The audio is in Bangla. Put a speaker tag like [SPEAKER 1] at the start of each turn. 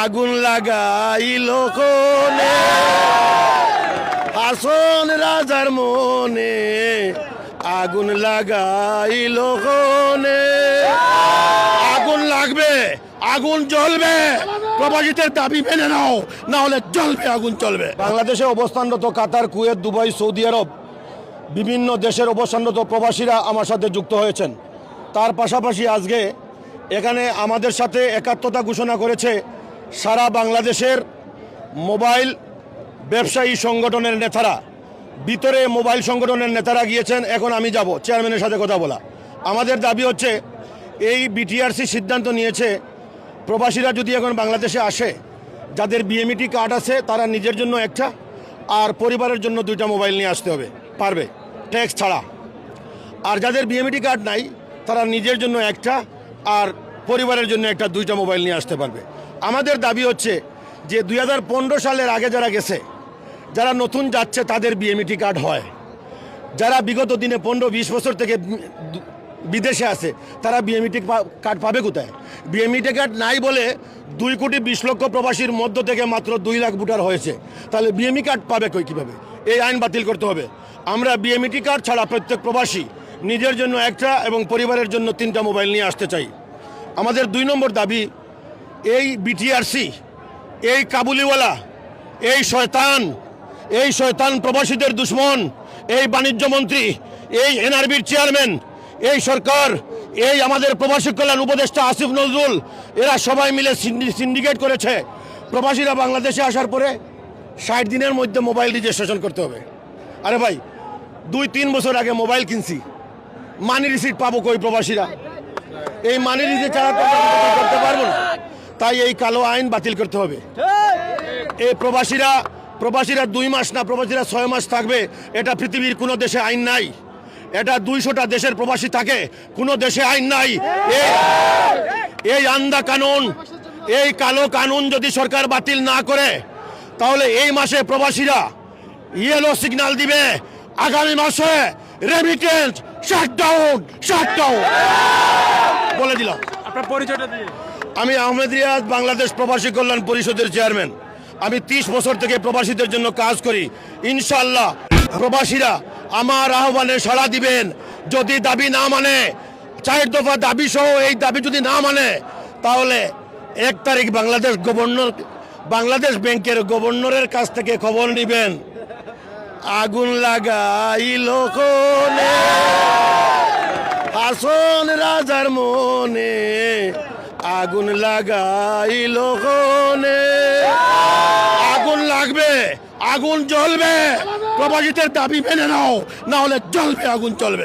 [SPEAKER 1] আগুন লাগাইল কোনে হাসন রাজার মনে আগুন লাগাইল কোনে আগুন লাগবে, আগুন জ্বলবে। প্রবাসীদের দাবি মেনে নাও না হলে জ্বলবে, আগুন চলবে বাংলাদেশে অবস্থানরত কাতার, কুয়েত, দুবাই, সৌদি আরব বিভিন্ন দেশের অবস্থানরত প্রবাসীরা আমার সাথে যুক্ত হয়েছেন। তার পাশাপাশি আজকে এখানে আমাদের সাথে একাত্মতা ঘোষণা করেছে সারা বাংলাদেশের মোবাইল ব্যবসায়ী সংগঠনের নেতারা, ভিতরে মোবাইল সংগঠনের নেতারা গিয়েছেন, এখন আমি যাব, চেয়ারম্যানের সাথে কথা বলা। আমাদের দাবি হচ্ছে, এই বিটিআরসি সিদ্ধান্ত নিয়েছে, প্রবাসীরা যদি এখন বাংলাদেশে আসে, যাদের বিএমইটি কার্ড আছে, তারা নিজের জন্য একটা, আর পরিবারের জন্য দুইটা মোবাইল নিয়ে আসতে হবে, পারবে, ট্যাক্স ছাড়া। আর যাদের বিএমইটি কার্ড নাই, তারা নিজের জন্য একটা, আর পরিবারের জন্য একটা, দুইটা মোবাইল নিয়ে আসতে পারবে। আমাদের দাবি হচ্ছে যে দুই হাজার পনেরো সালের আগে যারা গেছে, যারা নতুন যাচ্ছে, তাদের বিএমইটি কার্ড হয়। যারা বিগত দিনে পনেরো বিশ বছর থেকে বিদেশে আছে, তারা বিএমইটি কার্ড পাবে কোথায়? বিএমইটি কার্ড নাই বলে দুই কোটি বিশ লক্ষ প্রবাসীর মধ্য থেকে মাত্র দুই লাখ ভোটার হয়েছে। তাহলে বিএমই কার্ড পাবে কই কীভাবে? এই আইন বাতিল করতে হবে। আমরা বিএমইটি কার্ড ছাড়া প্রত্যেক প্রবাসী নিজের জন্য একটা এবং পরিবারের জন্য তিনটা মোবাইল নিয়ে আসতে চাই। আমাদের দুই নম্বর দাবি এই বিটিআরসি এই কাবুলিওয়ালা, এই শয়তান এই শয়তান প্রবাসীদের দুশ্মন, এই বাণিজ্য মন্ত্রী, এই এনআরবির চেয়ারম্যান এই সরকার, এই আমাদের প্রবাসী কল্যাণ উপদেষ্টা আসিফ নজরুল, এরা সবাই মিলে সিন্ডিকেট করেছে। প্রবাসীরা বাংলাদেশে আসার পরে ষাট দিনের মধ্যে মোবাইল রেজিস্ট্রেশন করতে হবে। আরে ভাই, দুই তিন বছর আগে মোবাইল কিনছি। মানি রিসিট পাবো কই প্রবাসীরা? এই মানি রিসিট ছাড়া তো করতে পারব না। তাই এই কালো আইন বাতিল করতে হবে। এই প্রবাসীরা প্রবাসীরা দুই মাস না, প্রবাসীরা ছয় মাস থাকবে, এটা পৃথিবীর কোনো দেশে আইন নাই। এটা দুইশোটা দেশের প্রবাসী থাকে, কোনো দেশে আইন নাই। এই- আন্দা কানুন, এই কালো কানুন যদি সরকার বাতিল না করে, তাহলে এই মাসে প্রবাসীরা ইয়েলো সিগন্যাল দিবে, আগামী মাসে রেমিটেন্স শাটডাউন শাটডাউন বলে দিলাম। আমি আহমেদ রিয়াজ বাংলাদেশ প্রবাসী কল্যাণ পরিষদের চেয়ারম্যান। আমি তিরিশ বছর থেকে প্রবাসীদের জন্য কাজ করি। ইনশাল্লাহ প্রবাসীরা আমার আহ্বানে সাড়া দিবেন। যদি দাবি না মানে চার দফা দাবি সহ এই দাবি যদি না মানে তাহলে এক তারিখ বাংলাদেশ গভর্নর, বাংলাদেশ ব্যাংকের গভর্নরের কাছ থেকে খবর নেবেন। আগুন লাগাইল কোনে? হাসন রাজার মনে আগুন লাগাইল হনে আগুন লাগবে, আগুন জ্বলবে। প্রবাসীদের দাবি মেনে নাও, না হলে জ্বলবে, আগুন চলবে